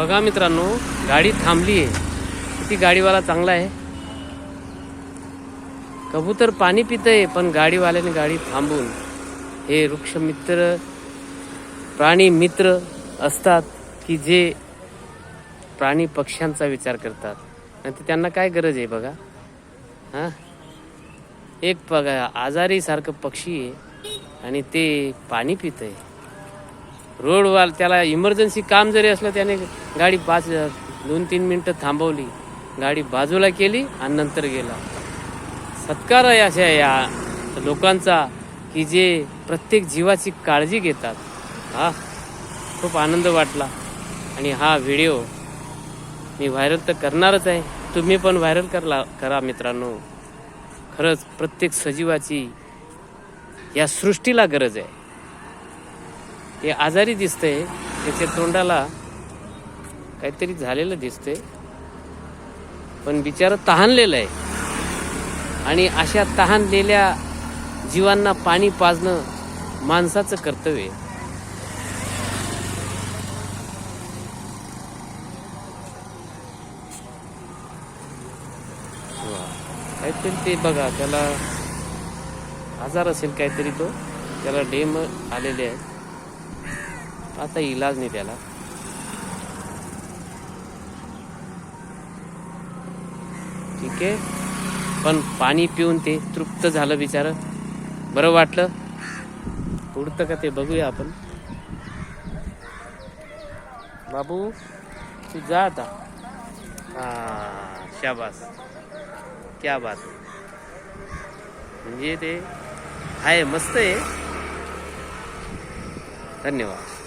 बघा मित्रांनो गाडी थांबली आहे. किती गाडीवाला चांगला आहे. कबूतर पाणी पितंय पण गाडीवाल्याने गाडी थांबून. हे वृक्षमित्र प्राणी मित्र असतात की जे प्राणी पक्ष्यांचा विचार करतात. आणि ते त्यांना काय गरज आहे बघा? हां? एक बघा आजारी सारखं पक्षी आहे आणि ते पाणी पित आहे रोडवाल त्याला इमर्जन्सी काम जरी असलं त्याने गाडी पाच दोन तीन मिनटं थांबवली. गाडी बाजूला केली आणि नंतर गेला. सत्कार आहे अशा या लोकांचा की जे प्रत्येक जीवाची काळजी घेतात. हा खूप आनंद वाटला. आणि हा व्हिडिओ मी व्हायरल तर करणारच आहे. तुम्ही पण व्हायरल करला करा मित्रांनो. खरंच प्रत्येक सजीवाची या सृष्टीला गरज आहे. हे आजारी दिसतंय त्याच्या तोंडाला काहीतरी झालेलं दिसतंय. पण बिचारं तहानलेलं आहे. आणि अशा तहानलेल्या जीवांना पाणी पाजणं माणसाचं कर्तव्य आहे. वा. काहीतरी ते बघा त्याला आजार असेल काहीतरी तो. त्याला डेम आलेले आहे आता इलाज नाही त्याला. ठीक आहे. पण पाणी पिऊन ते तृप्त झालं बिचार. बरं वाटलं? उडतं का ते? बघूया आपण. बाबू तू जा आता. हा शाबास. क्या बात. म्हणजे ते आहे मस्त आहे. धन्यवाद.